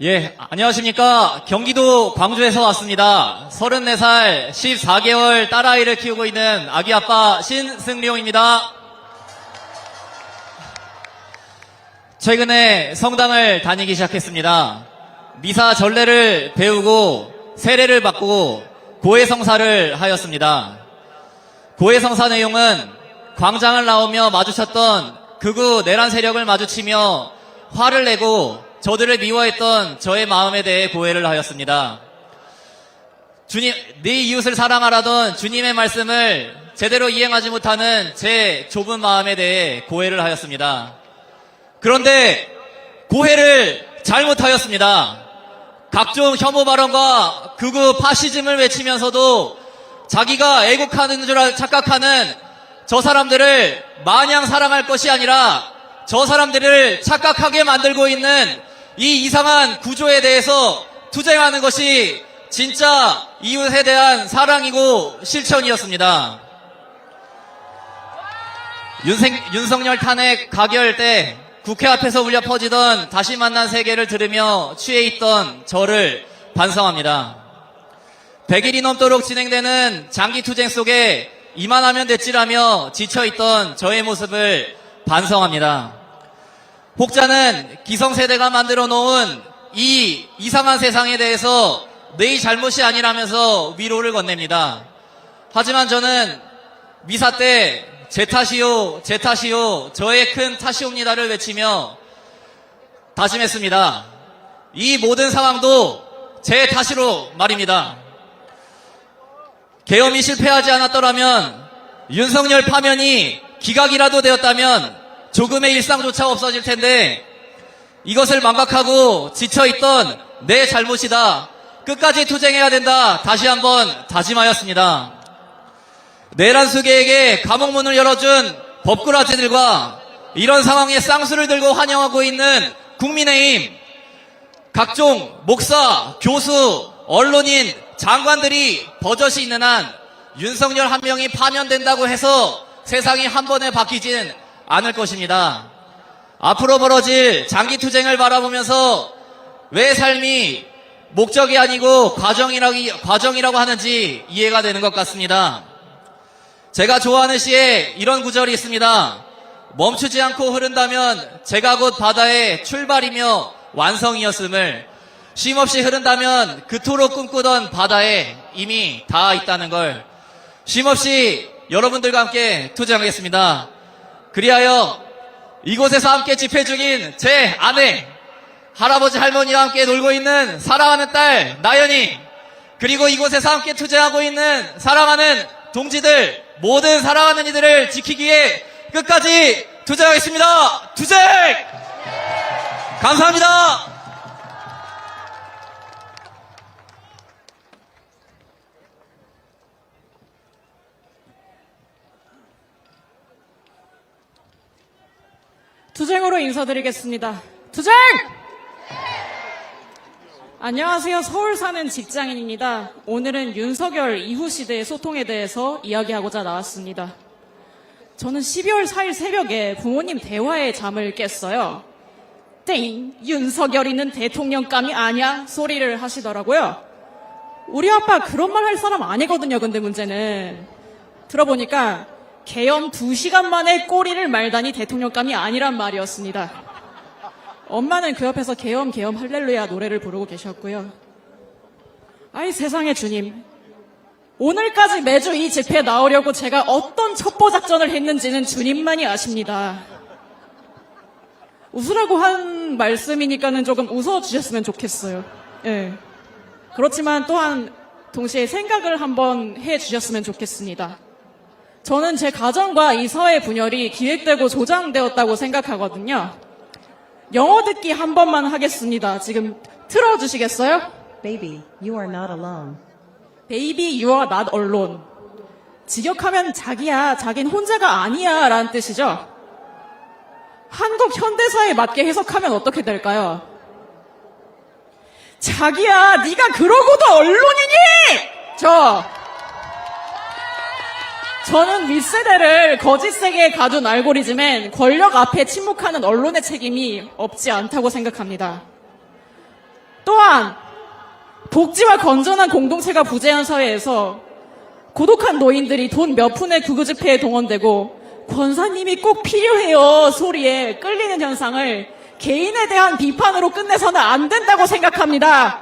예, 안녕하십니까. 경기도 광주에서 왔습니다. 34살 14개월 딸아이를 키우고 있는 아기 아빠 신승룡입니다. 최근에 성당을 다니기 시작했습니다. 미사 전례를 배우고 세례를 받고 고해성사를 하였습니다. 고해성사 내용은 광장을 나오며 마주쳤던 극우 내란 세력을 마주치며 화를 내고 저들을 미워했던 저의 마음에 대해 고해를 하였습니다. 주님, 네 이웃을 사랑하라던 주님의 말씀을 제대로 이행하지 못하는 제 좁은 마음에 대해 고해를 하였습니다. 그런데 고해를 잘못하였습니다. 각종 혐오 발언과 극우 파시즘을 외치면서도 자기가 애국하는 줄 알- 착각하는 저 사람들을 마냥 사랑할 것이 아니라 저 사람들을 착각하게 만들고 있는 이 이상한 구조에 대해서 투쟁하는 것이 진짜 이웃에 대한 사랑이고 실천이었습니다. 윤생, 윤석열 탄핵 가결 때 국회 앞에서 울려 퍼지던 다시 만난 세계를 들으며 취해 있던 저를 반성합니다. 100일이 넘도록 진행되는 장기 투쟁 속에 이만하면 됐지라며 지쳐있던 저의 모습을 반성합니다. 혹자는 기성세대가 만들어 놓은 이 이상한 세상에 대해서 내 잘못이 아니라면서 위로를 건넵니다. 하지만 저는 미사 때 제 탓이요, 제 탓이요, 저의 큰 탓이옵니다를 외치며 다짐했습니다. 이 모든 상황도 제 탓으로 말입니다. 계엄이 실패하지 않았더라면 윤석열 파면이 기각이라도 되었다면 조금의 일상조차 없어질 텐데 이것을 망각하고 지쳐있던 내 잘못이다. 끝까지 투쟁해야 된다. 다시 한번 다짐하였습니다. 내란 수계에게 감옥 문을 열어준 법꾸라지들과 이런 상황에 쌍수를 들고 환영하고 있는 국민의힘 각종 목사, 교수, 언론인, 장관들이 버젓이 있는 한 윤석열 한 명이 파면된다고 해서 세상이 한 번에 바뀌진 않을 것입니다. 앞으로 벌어질 장기 투쟁을 바라보면서 왜 삶이 목적이 아니고 과정이라고, 과정이라고 하는지 이해가 되는 것 같습니다. 제가 좋아하는 시에 이런 구절이 있습니다. 멈추지 않고 흐른다면 제가 곧 바다의 출발이며 완성이었음을 쉼없이 흐른다면 그토록 꿈꾸던 바다에 이미 닿아 있다는 걸 쉼없이 여러분들과 함께 투쟁하겠습니다. 그리하여 이곳에서 함께 집회 중인 제 아내, 할아버지 할머니와 함께 놀고 있는 사랑하는 딸 나연이 그리고 이곳에서 함께 투쟁하고 있는 사랑하는 동지들 모든 사랑하는 이들을 지키기 위해 끝까지 투쟁하겠습니다. 투쟁! 감사합니다. 투쟁으로 인사드리겠습니다. 투쟁! 안녕하세요. 서울 사는 직장인입니다. 오늘은 윤석열 이후 시대의 소통에 대해서 이야기하고자 나왔습니다. 저는 12월 4일 새벽에 부모님 대화에 잠을 깼어요. 땡! 윤석열이는 대통령감이 아니야? 소리를 하시더라고요. 우리 아빠 그런 말 할 사람 아니거든요. 근데 문제는. 들어보니까 개엄 2시간 만에 꼬리를 말다니 대통령감이 아니란 말이었습니다. 엄마는 그 옆에서 개엄 개엄 할렐루야 노래를 부르고 계셨고요. 아이 세상에 주님. 오늘까지 매주 이 집회에 나오려고 제가 어떤 첩보 작전을 했는지는 주님만이 아십니다. 웃으라고 한 말씀이니까는 조금 웃어주셨으면 좋겠어요. 예. 그렇지만 또한 동시에 생각을 한번 해 주셨으면 좋겠습니다. 저는 제 가정과 이 사회 분열이 기획되고 조장되었다고 생각하거든요. 영어 듣기 한 번만 하겠습니다. 지금 틀어주시겠어요? Baby, you are not alone. Baby, you are not alone. 직역하면 자기야, 자긴 혼자가 아니야 라는 뜻이죠. 한국 현대사에 맞게 해석하면 어떻게 될까요? 자기야, 네가 그러고도 언론이니? 저 저는 윗세대를 거짓 세계에 가둔 알고리즘엔 권력 앞에 침묵하는 언론의 책임이 없지 않다고 생각합니다. 또한 복지와 건전한 공동체가 부재한 사회에서 고독한 노인들이 돈 몇 푼의 구구 집회에 동원되고 권사님이 꼭 필요해요 소리에 끌리는 현상을 개인에 대한 비판으로 끝내서는 안 된다고 생각합니다.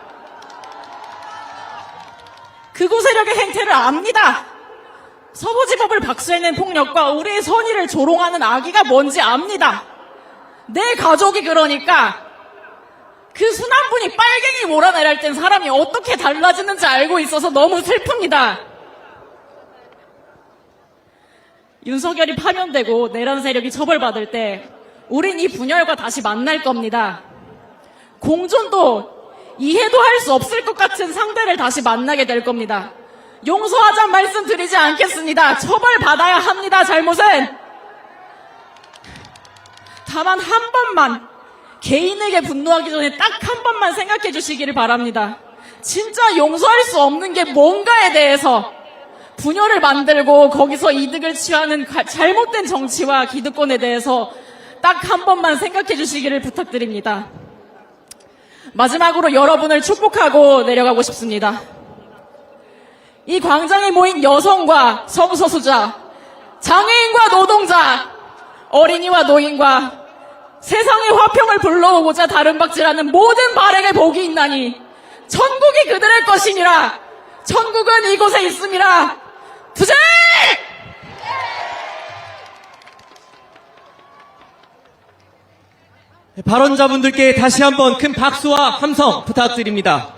극우 세력의 행태를 압니다. 서부지법을 박수해낸 폭력과 우리의 선의를 조롱하는 악의가 뭔지 압니다. 내 가족이 그러니까 그 순한 분이 빨갱이 몰아내릴 땐 사람이 어떻게 달라지는지 알고 있어서 너무 슬픕니다. 윤석열이 파면되고 내란 세력이 처벌받을 때 우린 이 분열과 다시 만날 겁니다. 공존도 이해도 할 수 없을 것 같은 상대를 다시 만나게 될 겁니다. 용서하자 말씀드리지 않겠습니다. 처벌받아야 합니다. 잘못은. 다만 한 번만 개인에게 분노하기 전에 딱 한 번만 생각해 주시기를 바랍니다. 진짜 용서할 수 없는 게 뭔가에 대해서 분열을 만들고 거기서 이득을 취하는 가- 잘못된 정치와 기득권에 대해서 딱 한 번만 생각해 주시기를 부탁드립니다. 마지막으로 여러분을 축복하고 내려가고 싶습니다. 이 광장에 모인 여성과 성소수자, 장애인과 노동자, 어린이와 노인과 세상의 화평을 불러오고자 다른박질하는 모든 발행에 복이 있나니 천국이 그들의 것이니라 천국은 이곳에 있음이라 부재! 발언자분들께 다시 한번 큰 박수와 함성 부탁드립니다.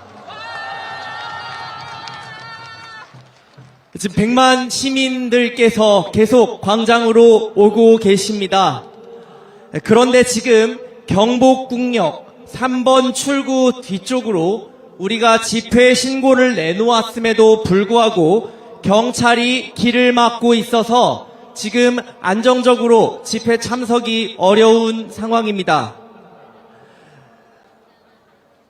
지금 100만 시민들께서 계속 광장으로 오고 계십니다. 그런데 지금 경복궁역 3번 출구 뒤쪽으로 우리가 집회 신고를 내놓았음에도 불구하고 경찰이 길을 막고 있어서 지금 안정적으로 집회 참석이 어려운 상황입니다.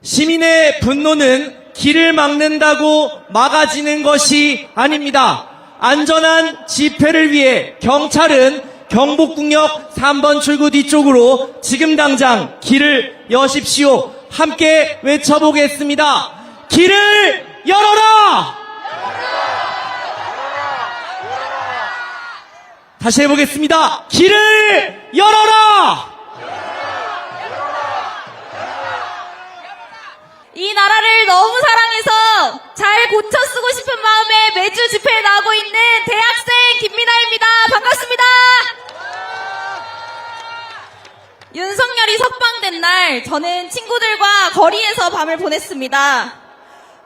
시민의 분노는 길을 막는다고 막아지는 것이 아닙니다. 안전한 집회를 위해 경찰은 경복궁역 3번 출구 뒤쪽으로 지금 당장 길을 여십시오. 함께 외쳐보겠습니다. 길을 열어라! 다시 해보겠습니다. 길을 열어라! 이 나라를 너무 사랑해서 잘 고쳐 쓰고 싶은 마음에 매주 집회에 나오고 있는 대학생 김민아입니다. 반갑습니다. 윤석열이 석방된 날 저는 친구들과 거리에서 밤을 보냈습니다.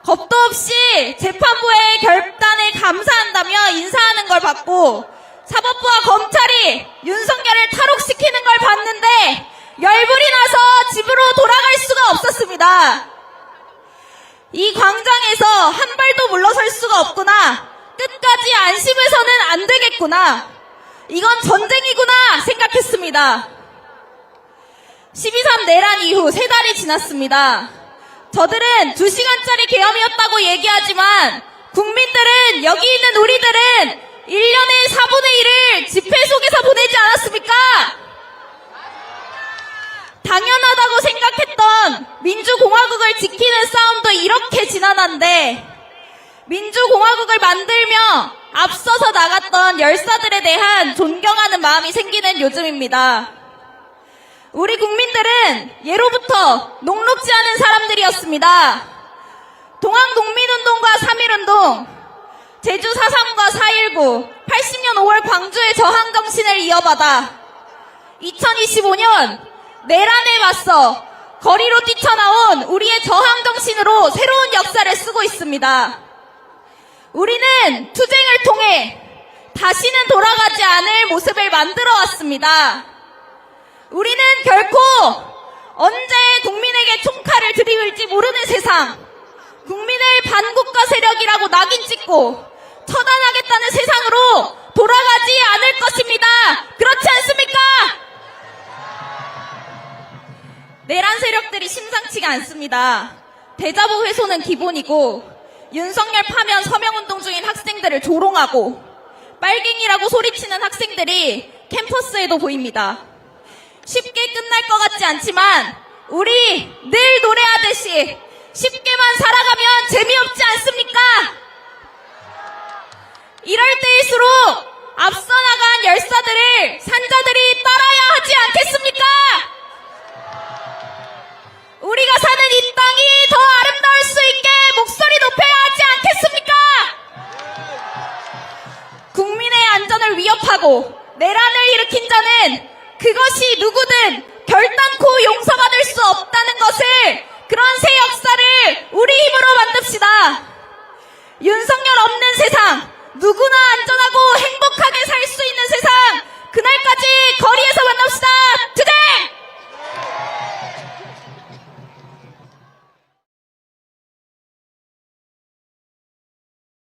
겁도 없이 재판부의 결단에 감사한다며 인사하는 걸 봤고 사법부와 검찰이 윤석열을 탈옥시키는 걸 봤는데 열불이 나서 집으로 돌아갈 수가 없었습니다. 이 광장에서 한 발도 물러설 수가 없구나. 끝까지 안심해서는 안 되겠구나. 이건 전쟁이구나 생각했습니다. 12.3 내란 이후 세 달이 지났습니다. 저들은 2시간짜리 계엄이었다고 얘기하지만 국민들은 여기 있는 우리들은 1년의 4분의 1을 집회 속에서 보내지 않았습니까? 당연하다고 생각했던 민주공화국을 지키는 싸움도 이렇게 지난한데 민주공화국을 만들며 앞서서 나갔던 열사들에 대한 존경하는 마음이 생기는 요즘입니다. 우리 국민들은 예로부터 녹록지 않은 사람들이었습니다. 동학농민운동과 3.1운동, 제주 4.3과 4.19, 80년 5월 광주의 저항정신을 이어받아 2025년 내란에 맞서 거리로 뛰쳐나온 우리의 저항 정신으로 새로운 역사를 쓰고 있습니다. 우리는 투쟁을 통해 다시는 돌아가지 않을 모습을 만들어 왔습니다. 우리는 결코 언제 국민에게 총칼을 들이밀지 모르는 세상, 국민을 반국가 세력이라고 낙인 찍고 처단하겠다는 세상으로 돌아가지 않을 것입니다. 그렇지 않습니까? 내란 세력들이 심상치가 않습니다. 대자보 훼손은 기본이고 윤석열 파면 서명운동 중인 학생들을 조롱하고 빨갱이라고 소리치는 학생들이 캠퍼스에도 보입니다. 쉽게 끝날 것 같지 않지만 우리 늘 노래하듯이 쉽게만 살아가면 재미없지 않습니까? 이럴 때일수록 앞서 나간 열사들을 산자들이